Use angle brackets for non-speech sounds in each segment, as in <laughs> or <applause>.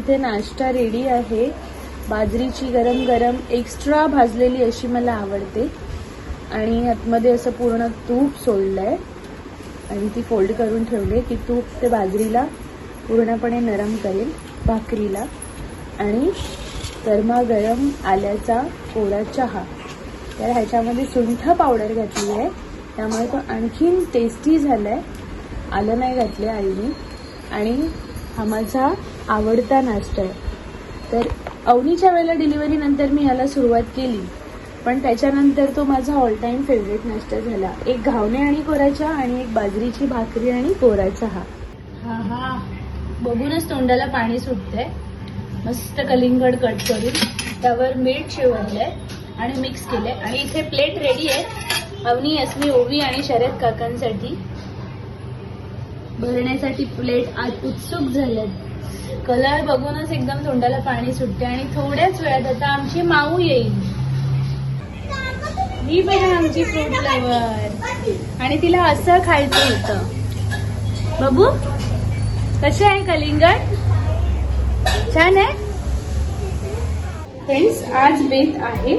इथे नाश्ता रेडी आहे. बाजरीची गरम गरम एक्स्ट्रा भाजलेली अशी मला आवडते. आणि आतमध्ये असं पूर्ण तूप सोडलंय. आणि ती फोल्ड करून ठेवली की तूप ते बाजरीला पूर्णपणे नरम करेल भाकरीला. आणि गरमागरम आल्याचा कोरा चहा. तर ह्याच्यामध्ये सुंठ पावडर घातली आहे. त्यामुळे तो आणखीन टेस्टी झालाय. आलं नाही घातलं आईने. आणि हा माझा आवडता नाश्ता आहे. तर अवनीच्या वेळेला डिलिव्हरीनंतर मी याला सुरुवात केली. पण त्याच्यानंतर तो माझा ऑल टाईम फेवरेट नाश्ता झाला. एक घावणे आणि कोराचा आणि एक बाजरीची भाकरी आणि कोरा चहा हा हा. बघूनच तोंडाला पाणी सुटतंय. मस्त कलिंगड कट करून त्यावर मीठ शिवरलंय आणि मिक्स केलंय. आणि इथे प्लेट रेडी आहे. अवनी अस्मी ओवी आणि शरद काकांसाठी. भरण्यासाठी प्लेट आज उत्सुक झाल्यात. कलर बघूनच एकदम तोंडाला पाणी सुटते आणि थोड्याच वेळात आता आमची माऊ येईल. ही बघा आमची फ्रूट फ्लेवर आणि तिला असं खायचं होतं. बाबू कसे आहे कलिंगड? छान आहे? फ्रेंड्स आज बेत आहे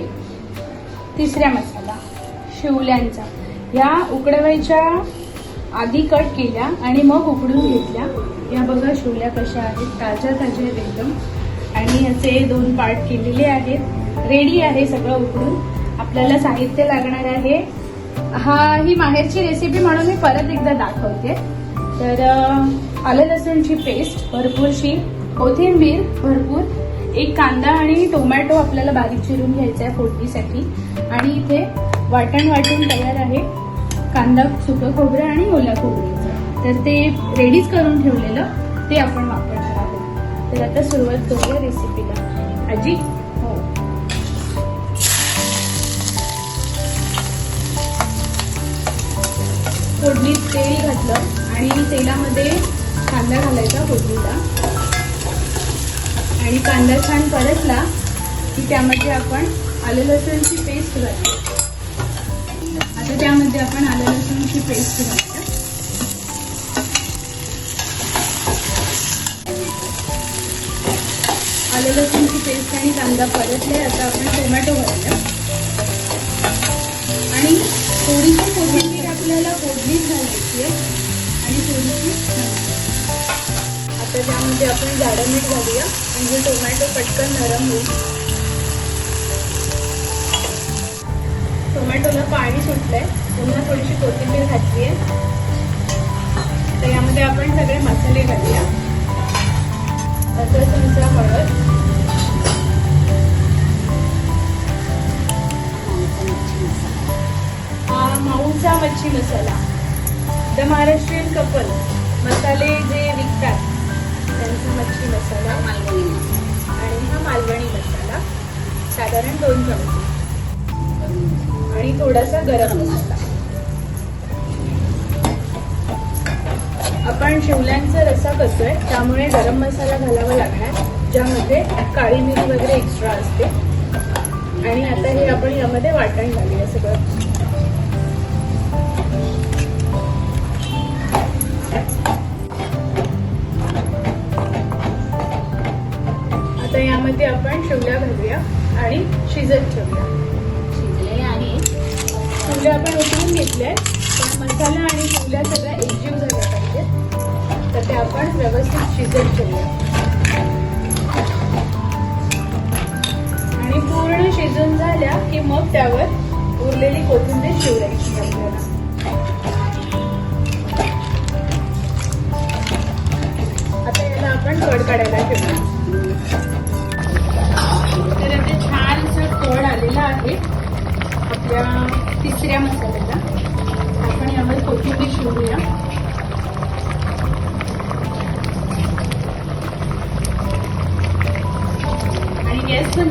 तिसऱ्या मसाला शिवल्यांचा. या उकडवायच्या आधी कट केल्या आणि मग उकडून घेतल्या. या बघा शिवल्या कशा आहेत. ताज्या ताज्या आहेत एकदम. आणि याचे दोन पार्ट केलेले आहेत. रेडी आहे सगळं उकडून. आपल्याला साहित्य लागणार आहे. हा ही माहेरची रेसिपी म्हणून मी परत एकदा दाखवते. तर आलं लसूणची पेस्ट भरपूरशी कोथिंबीर भरपूर. एक कांदा आणि टोमॅटो आपल्याला बारीक चिरून घ्यायचा आहे फोडणीसाठी. आणि इथे वाटण वाटून तयार आहे. कांदा सुकं खोबरं आणि ओल्या खोबरं तर ते रेडीच करून ठेवलेलं ते आपण वापरणार आहोत. तर आता सुरुवात करूया रेसिपीला. आजी? हो. फोडणीत तेल घातलं आणि तेलामध्ये कांदा घालायचा फोडणीला आणि कांदा छान परतला की त्यामध्ये आपण आलं लसूणची पेस्ट घातली. तर त्यामध्ये आपण आलं लसूणची पेस्ट घालूया आलं लसूणची पेस्ट आणि कांदा परतले आता आपण टोमॅटो घालूया आणि थोडीशी कोथिंबीर आपल्याला फोडणीच घालायची आहे. आणि थोडीशी आता त्यामध्ये आपण जाडं मीठ घालूया. म्हणजे टोमॅटो पटकन नरम होईल. टोमॅटोला पाणी सुटलंय. पुन्हा थोडीशी कोथिंबीर घातली आहे तर यामध्ये आपण सगळे मसाले घालूया. अर्धा चमचा हळद. माऊचा मच्छी मसाला. The Maharashtrian couple. मसाले जे विकतात त्यांचा मच्छी मसाला. आणि हा मालवणी मसाला. साधारण दोन चमचे. आणि थोडासा गरम मसाला. आपण शिवल्यांचा रस्सा आहे त्यामुळे गरम मसाला घालावा लागणार ज्यामध्ये काळी मिरी वगैरे एक्स्ट्रा असते. आणि आता हे आपण यामध्ये वाटण घालूया सगळं. आता यामध्ये आपण शिवल्या घालूया आणि शिजत ठेवूया. शिवल्या आपण उकळून घेतल्या. पण मसाला आणि शिवल्या सगळ्या एकजीव झाल्या पाहिजेत तर ते आपण व्यवस्थित शिजत ठेवूया आणि पूर्ण शिजून झाल्या की मग त्यावर उरलेली कोथिंबीर शिवरायची आपल्याला. आता याला आपण कड काढायला ठेवूया तिसऱ्या मसाल्याला आपण यामध्ये कोथिंबीर शिवूया. आणि गॅस पण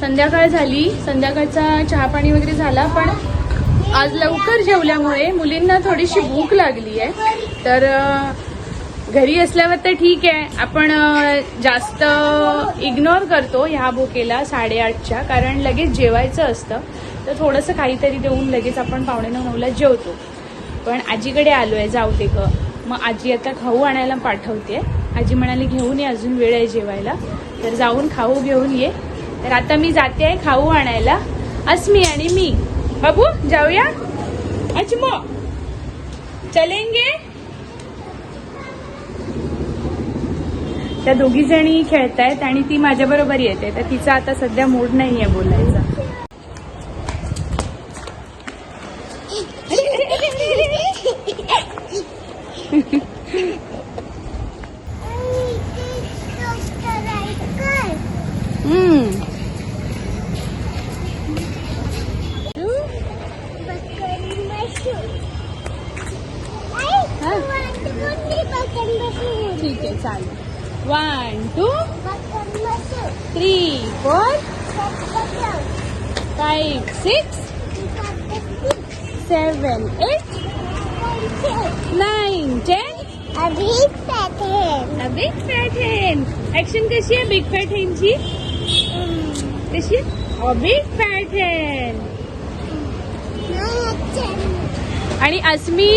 संध्याकाळ झाली. संध्याकाळचा चहा पाणी वगैरे झाला पण आज लवकर जेवल्यामुळे मुलींना थोडीशी भूक लागली आहे तर घरी असल्यावर तर ठीक आहे. आपण जास्त इग्नोर करतो ह्या बुकेला साडेआठच्या कारण लगेच जेवायचं असतं. तर थोडंसं काहीतरी देऊन लगेच आपण पावणे नऊ नऊला जेवतो. पण आजीकडे आलो आहे जाऊ दे ग. मग आजी आता खाऊ आणायला पाठवते. आजी म्हणाली घेऊन ये अजून वेळ आहे जेवायला. तर जाऊन खाऊ घेऊन ये. तर आता मी जाते आहे खाऊ आणायला. अस्मी आणि मी. बाबू जाऊया? अचमो चलेंगे? त्या दोघी जणी खेळतायत आणि ती माझ्याबरोबर येते तर तिचा आता सध्या मूड नाही आहे बोलायचा. One two three four five six seven eight nine ten big fat hen action कशी आहे बिग फॅट हेनची कशी? बिग फॅट हेन आणि अस्मी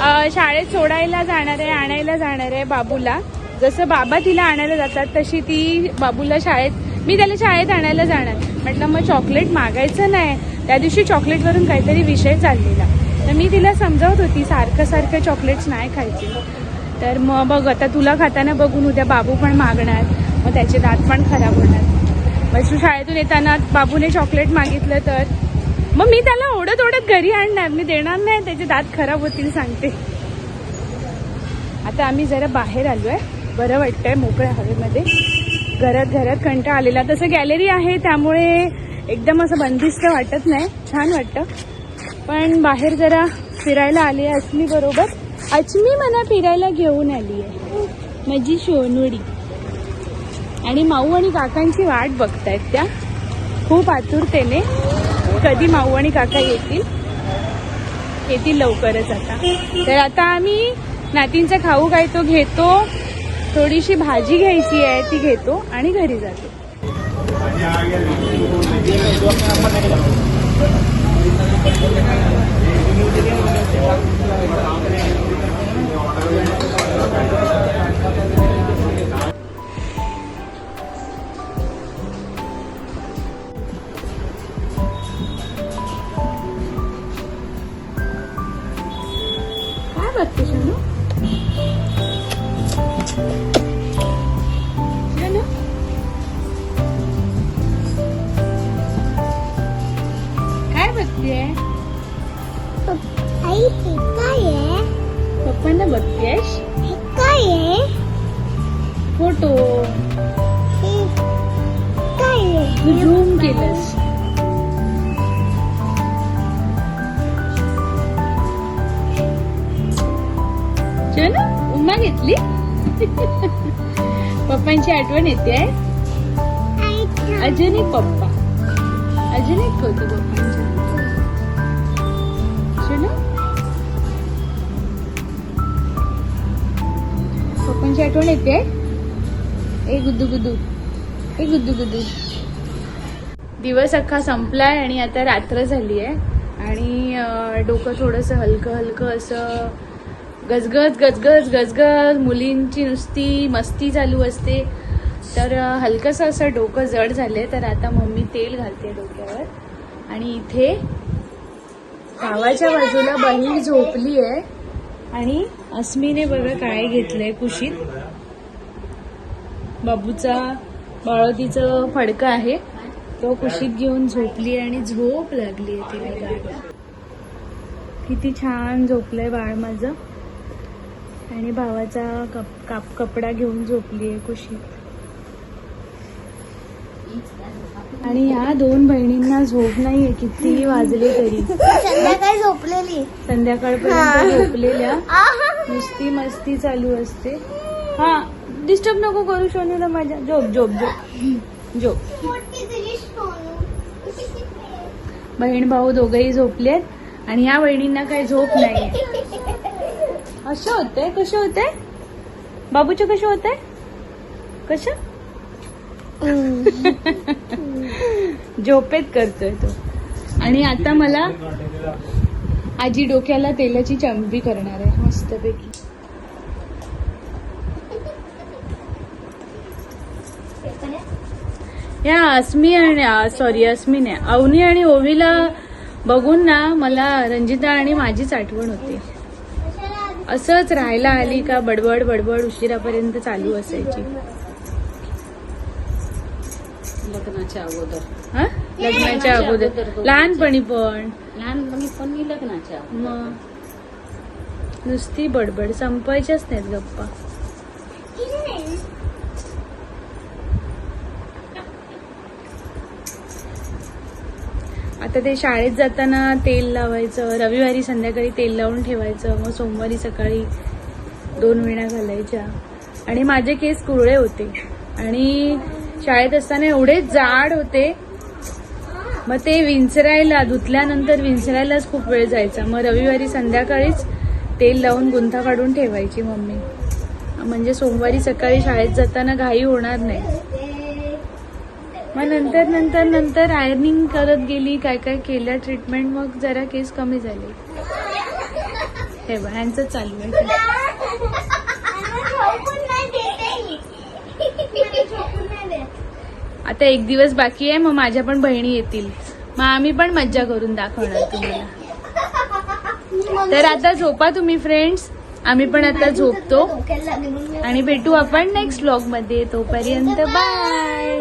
अ, शाळेत सोडायला जाणार आहे आणायला जाणार आहे बाबूला? जसं बाबा तिला आणायला जातात तशी ती बाबूला शाळेत मी त्याला शाळेत आणायला जाणार. म्हटलं मग चॉकलेट मागायचं नाही. त्या दिवशी चॉकलेटवरून काहीतरी विषय चाललेला. तर मी तिला समजावत होती सारखं सारखं चॉकलेट्स नाही खायचे. तर मग बघ आता तुला खाताना बघून उद्या बाबू पण मागणार. मग त्याचे दात पण खराब होणार. मग शाळेतून येताना बाबूने चॉकलेट मागितलं तर? मग मी त्याला ओढत ओढत घरी आणणार. मी देणार नाही. त्याचे दात खराब होतील सांगते. आता आम्ही जरा बाहेर आलो आहे बरं वाटतंय मोकळ्या हवेमध्ये. घरात घरात कंटाळा आलेला. तसं गॅलरी आहे त्यामुळे एकदम असं बंदिस्त वाटत नाही. छान वाटतं. पण बाहेर जरा फिरायला आली आहे अस्मी बरोबर. अचमी मला फिरायला घेऊन आली आहे. माझी सोनुडी. आणि माऊ आणि काकांची वाट बघतायत त्या. खूप आतुरतेने कधी माऊ आणि काका येतील येतील लवकरच आता. तर आता आम्ही नातींचा खाऊ काय तो घेतो. थोडीशी भाजी घ्यायची आहे ती घेतो आणि घरी जातो. काय बघते शनू? फोटो. तू झूम केलंस. चल उम्मा घेतली? <laughs> पप्पांची आठवण येते अजून एक पप्पा. अजून एक कौतुक पप्पांची. पप्पांची आठवण येते आहे ए गुद्दू गुद्दू. ए गुद्दू गुद्दू. दिवस अख्खा संपलाय आणि आता रात्र झाली आहे. आणि डोकं थोडंसं हलकं हलकं असं गजगज गजगज गजगज. मुलींची नुसती मस्ती चालू असते. तर हलकंसं असं डोकं जड झाले तर आता मम्मी तेल घालते डोक्यावर. आणि इथे गावाच्या बाजूला बहीण झोपली आहे आणि अस्मीने बघा काय घेतलंय कुशीत. बाबूचा बाळोतीचं फडकं आहे. तो कुशीत घेऊन झोपली आणि झोप लागली आहे तिला. किती छान झोपलंय बाळ माझं. आणि भावाचा कप काप कपडा घेऊन झोपली आहे कुशीत. आणि या दोन बहिणींना झोप नाहीये कितीही वाजले तरी. संध्याकाळी झोपलेली. संध्याकाळपर्यंत झोपलेल्या. नुसती मस्ती चालू असते. हा डिस्टर्ब नको करू सोनूला माझ्या झोप झोप झोप. झोप. बहीण भाऊ दोघही झोपलेत आणि या बहिणींना काही झोप नाही असं होतंय? कसे होते बाबूचे कसे होते कसं? झोपेत करतोय तो. आणि आता मला आजी डोक्याला तेलाची चंबी करणार आहे. मस्तपैकी. या अस्मी आणि सॉरी अस्मी नाही अवनी आणि ओवीला बघून ना मला रंजिता आणि माझीच आठवण होती. असंच राहायला आली का बडबड बडबड उशिरापर्यंत चालू असायची. लग्नाच्या अगोदर. हा? लग्नाच्या अगोदर. लहानपणी पण. लहानपणी पण मी लग्नाच्या. मग. नुसती बडबड. संपायच्याच नाहीत गप्पा. आता ते शाळेत जाताना तेल लावायचं रविवारी संध्याकाळी तेल लावून ठेवायचं मग सोमवारी सकाळी दोन वेळा घालायच्या. आणि माझे केस कुरळे होते. आणि शाळेत असताना एवढे जाड होते. मग ते विंचरायला धुतल्यानंतर विंचरायलाच खूप वेळ जायचा. मग रविवारी संध्याकाळीच तेल लावून गुंथा काढून ठेवायची मम्मी. म्हणजे सोमवारी सकाळी शाळेत जाताना घाई होणार नाही. मग नंतर नंतर नंतर आयर्निंग करत गेली काय काय केल्या ट्रीटमेंट मग जरा केस कमी झाले. हे बघ ह्यांचं चालू आहे. आता एक दिवस बाकी आहे मग माझ्या पण बहिणी येतील. मग आम्ही पण मज्जा करून दाखवणार तुम्हाला. तर आता झोपा तुम्ही फ्रेंड्स आम्ही पण आता झोपतो. आणि भेटू आपण नेक्स्ट ब्लॉगमध्ये. तोपर्यंत बाय